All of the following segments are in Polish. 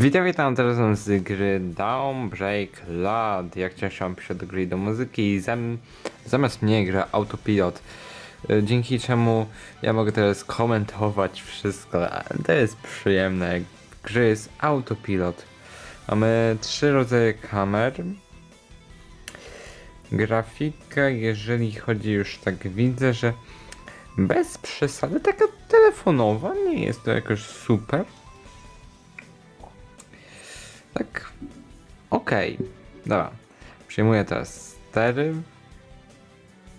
Witam, witam teraz z gry Downbreak Lad. Jak cieszam się do gry do muzyki i zam, zamiast mnie gra Autopilot. y, Dzięki czemu ja mogę teraz komentować wszystko. To jest przyjemne. grze jest Autopilot. Mamy trzy rodzaje kamer. Grafika, jeżeli chodzi już tak widzę, że bez przesady taka telefonowa, nie jest to jakoś super. Tak. Okej. Dobra. Przyjmuję teraz stery.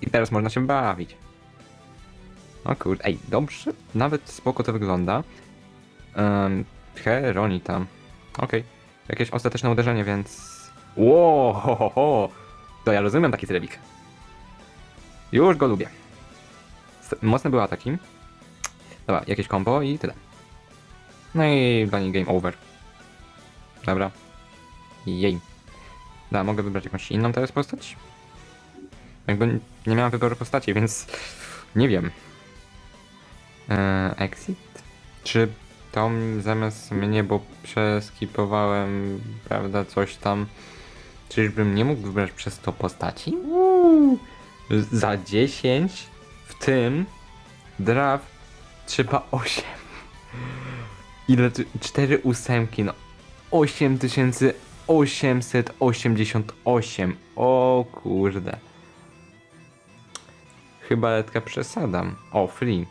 I teraz można się bawić. O kurde, ej, dobrze. Nawet spoko to wygląda. Um, Heronita. Okej. Jakieś ostateczne uderzenie, więc... Ło, ho, ho, ho. To ja rozumiem taki trybik. Już go lubię. Mocne były ataki. Dobra, jakieś combo i tyle. No i dla niej game over. Dobra. Jej. Da, mogę wybrać jakąś inną teraz postać? Jakby nie miałem wyboru postaci, więc nie wiem. Eee, exit? Czy to zamiast mnie, bo przeskipowałem, prawda, coś tam. Czyżbym nie mógł wybrać przez to postaci? Uuu. Za 10 w tym draft trzeba 8. Ile? tu- Cztery ósemki, no 8888. O kurde. Chyba letka przesadam. O, free.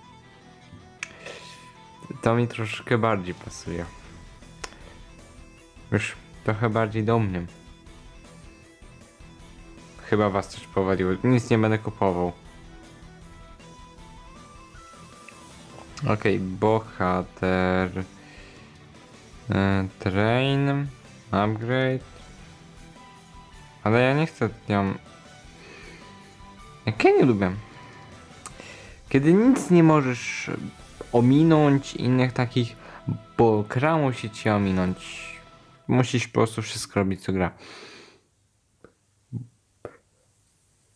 To mi troszkę bardziej pasuje. Już trochę bardziej do mnie. Chyba was coś powaliło. Nic nie będę kupował. Okej, bohater. E, train. Upgrade. Ale ja nie chcę ją. Jak ja nie lubię. Kiedy nic nie możesz ominąć innych takich, bo gra musi cię ominąć. Musisz po prostu wszystko robić co gra.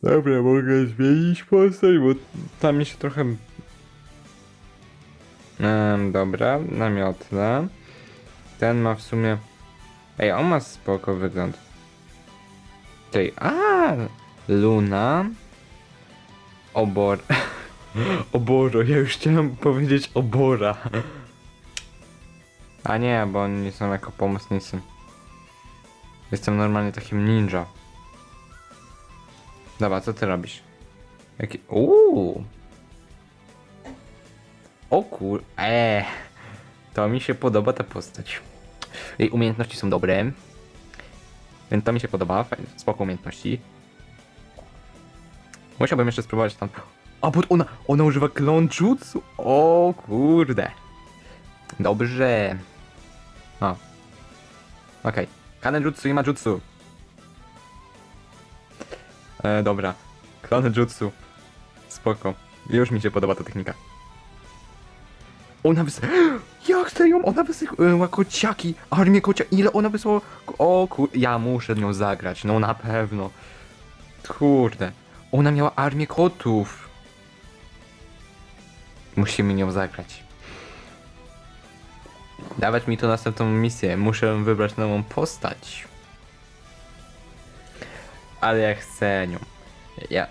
Dobra, mogę zmienić postać, bo tam mi się trochę... Em, dobra, namiotne. Ten ma w sumie... Ej, on ma spoko wygląd. Tej, a Luna. Obor... Oboro, ja już chciałem powiedzieć obora. A nie, bo oni nie są jako pomocnicy. Jestem normalnie takim ninja. Dobra, co ty robisz? Jaki... Uuu. O kur... Eee. To mi się podoba ta postać. Jej umiejętności są dobre. Więc to mi się podoba. fajne, Spoko umiejętności. Musiałbym jeszcze spróbować tam... A, bo ona, ona używa klon jutsu? O kurde. Dobrze. O. Okej. Okay. Kanen jutsu i ma jutsu. E, dobra. Klon jutsu. Spoko. Już mi się podoba ta technika. Ona wys... Serio? Ona wysyła kociaki, armię kocia... Ile ona wysłała... O kur... Ja muszę nią zagrać, no na pewno. Kurde. Ona miała armię kotów. Musimy nią zagrać. Dawać mi to następną misję. Muszę wybrać nową postać. Ale ja chcę nią. Ja,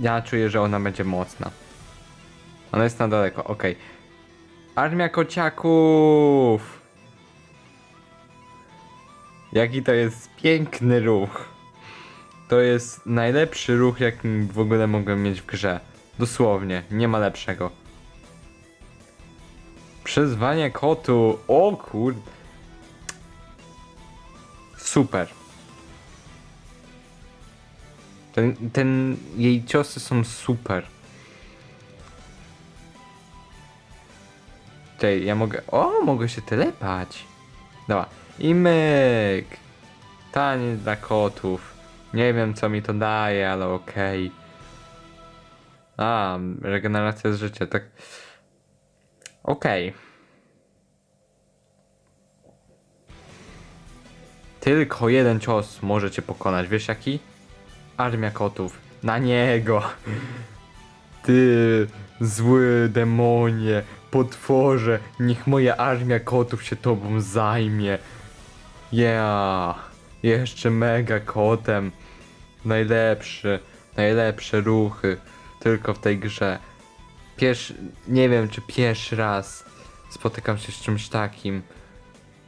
ja czuję, że ona będzie mocna. Ona jest na daleko, okej. Armia kociaków! Jaki to jest piękny ruch. To jest najlepszy ruch, jaki w ogóle mogłem mieć w grze. Dosłownie, nie ma lepszego. Przyzwanie kotu. O kur... Super. Ten, ten, jej ciosy są super. Tej, ja mogę... O, mogę się telepać. Dobra. I myk. Taniec dla kotów. Nie wiem, co mi to daje, ale okej. A, regeneracja z życia, tak... Okej. Tylko jeden cios może cię pokonać. Wiesz jaki? Armia kotów. Na niego. Ty zły demonie, potworze, niech moja armia kotów się tobą zajmie. Yeah! Jeszcze mega kotem. Najlepszy, najlepsze ruchy. Tylko w tej grze. Pierwszy, nie wiem czy pierwszy raz spotykam się z czymś takim,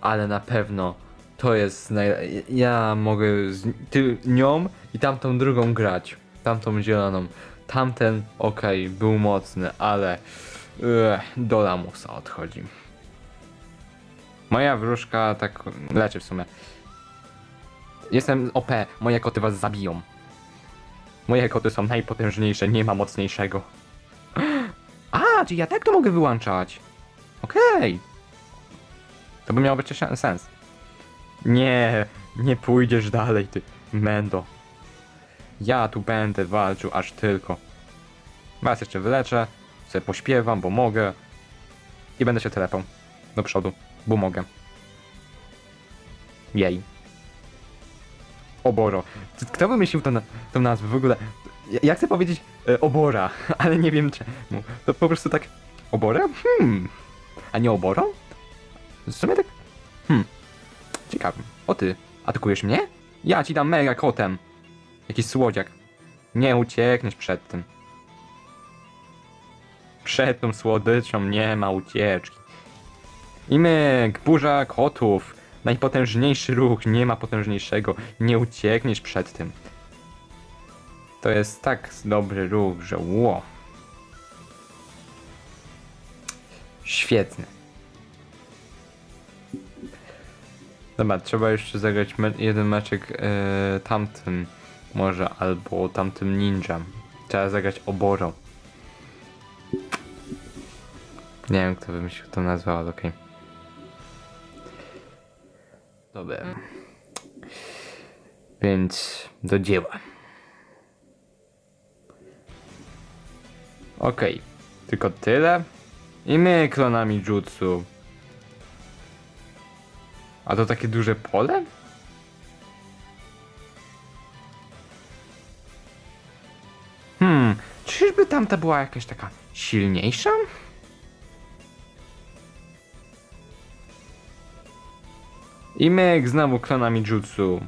ale na pewno to jest naj... Ja mogę z ty, nią i tamtą drugą grać. Tamtą zieloną. Tamten, okej, był mocny, ale do lamusa odchodzi. Moja wróżka tak leczy w sumie. Jestem OP, moje koty was zabiją. Moje koty są najpotężniejsze, nie ma mocniejszego. A, czy ja tak to mogę wyłączać? Okej. To by miało być sen- sens. Nie, nie pójdziesz dalej, ty mendo. Ja tu będę walczył aż tylko. Was jeszcze wyleczę, sobie pośpiewam, bo mogę. I będę się telepał do przodu, bo mogę. Jej. Oboro. Kto wymyślił tę, tę nazwę w ogóle? Ja chcę powiedzieć e, obora, ale nie wiem czemu. To po prostu tak... Obora? Hmm. A nie oboro? W sumie tak... Hmm. Ciekawe. O ty, atakujesz mnie? Ja ci dam mega kotem. Jakiś słodziak. Nie uciekniesz przed tym. Przed tą słodyczą nie ma ucieczki. I myk, burza kotów. Najpotężniejszy ruch, nie ma potężniejszego. Nie uciekniesz przed tym. To jest tak dobry ruch, że ło. Świetny. Dobra, trzeba jeszcze zagrać me jeden meczek e, tamtym może, albo tamtym ninja. Trzeba zagrać oborą. Nie wiem kto wymyślił tą nazwę, ale okej. Dobra. Więc do dzieła. Okej, tylko tyle. I my klonami jutsu. A to takie duże pole? Hmm, czyżby tamta była jakaś taka silniejsza? I myk znowu klonami jutsu.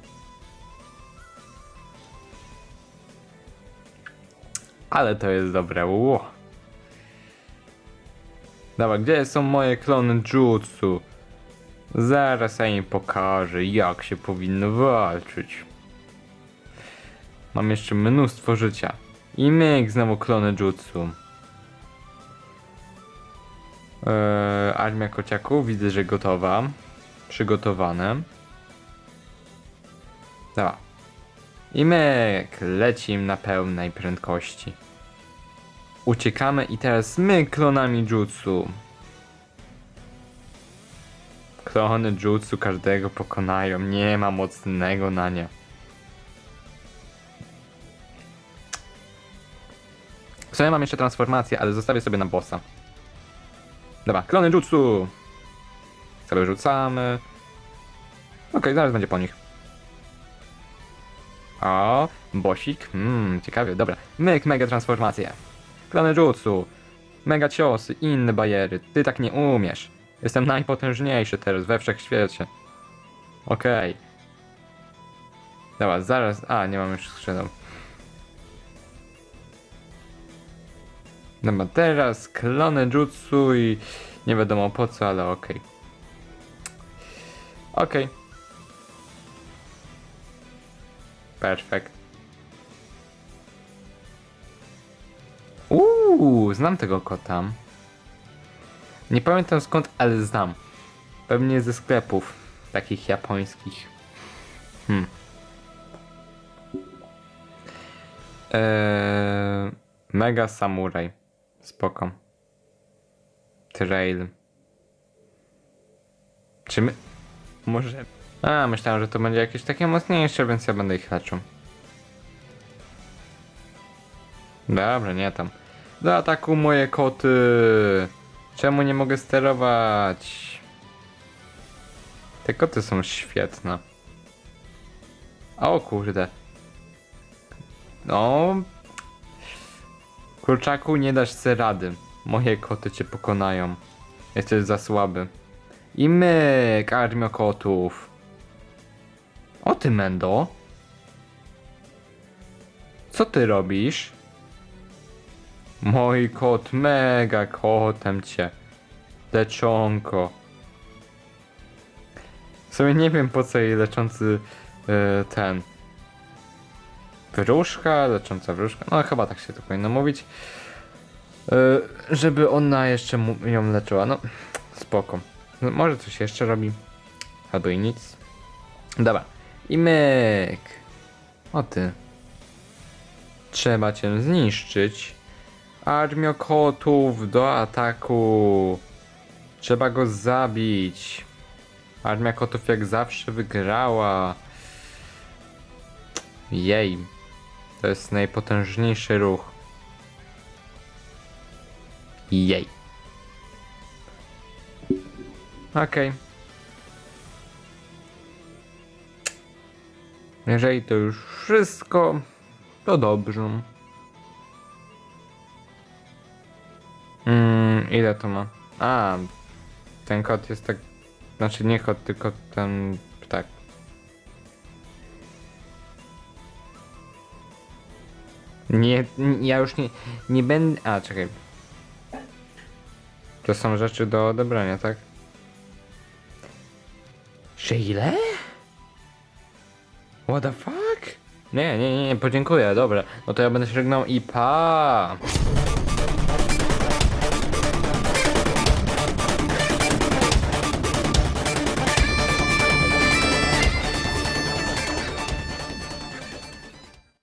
Ale to jest dobre, ło. Dobra, gdzie są moje klony jutsu? Zaraz ja im pokażę, jak się powinno walczyć. Mam jeszcze mnóstwo życia. I myk znowu klony jutsu. Eee, armia kociaków, widzę, że gotowa. Przygotowane. Dobra. I myk, lecim na pełnej prędkości. Uciekamy i teraz my klonami jutsu. Klony jutsu każdego pokonają, nie ma mocnego na nie. W sumie mam jeszcze transformację, ale zostawię sobie na bossa. Dobra, klony jutsu! Sobie rzucamy. Okej, zaraz będzie po nich. O, bosik. Mmm, ciekawie, dobra. Myk, mega transformacje. Klony jutsu. Mega ciosy, inne bariery. Ty tak nie umiesz. Jestem najpotężniejszy teraz we wszechświecie. Okej. Dobra, zaraz... A, nie mam już skrzydeł. Dobra, teraz klony jutsu i... Nie wiadomo po co, ale okej. Okej. Perfekt. Uuu, znam tego kota. Nie pamiętam skąd, ale znam. Pewnie ze sklepów takich japońskich. Hmm. Eee, mega Samurai. Spoko. Trail. Czy my... Może... A, myślałem, że to będzie jakieś takie mocniejsze, więc ja będę ich leczył. Dobra, nie tam. Do ataku moje koty! Czemu nie mogę sterować? Te koty są świetne. O kurde. No. Kurczaku, nie dasz se rady. Moje koty cię pokonają. Jesteś za słaby. I myk, armio kotów. O ty, Mendo. Co ty robisz? Mój kot, mega kotem cię. Leczonko. W sumie nie wiem po co jej leczący e, ten. Wróżka, lecząca wróżka. No chyba tak się to powinno mówić. E, żeby ona jeszcze ją leczyła. No spoko. No, może coś jeszcze robi. Albo i nic. Dobra. I myk. O ty. Trzeba cię zniszczyć. Armio kotów do ataku. Trzeba go zabić. Armia kotów jak zawsze wygrała. Jej. To jest najpotężniejszy ruch. Jej. Okej. Jeżeli to już wszystko, to dobrze. Mm, ile to ma? A, ten kot jest tak. Znaczy nie kot, tylko ten ptak. Nie, ja już nie, nie będę. A, czekaj. To są rzeczy do odebrania, tak? Że ile? What the fuck? Nie, nie, nie, podziękuję, dobra. No to ja będę się żegnał i pa!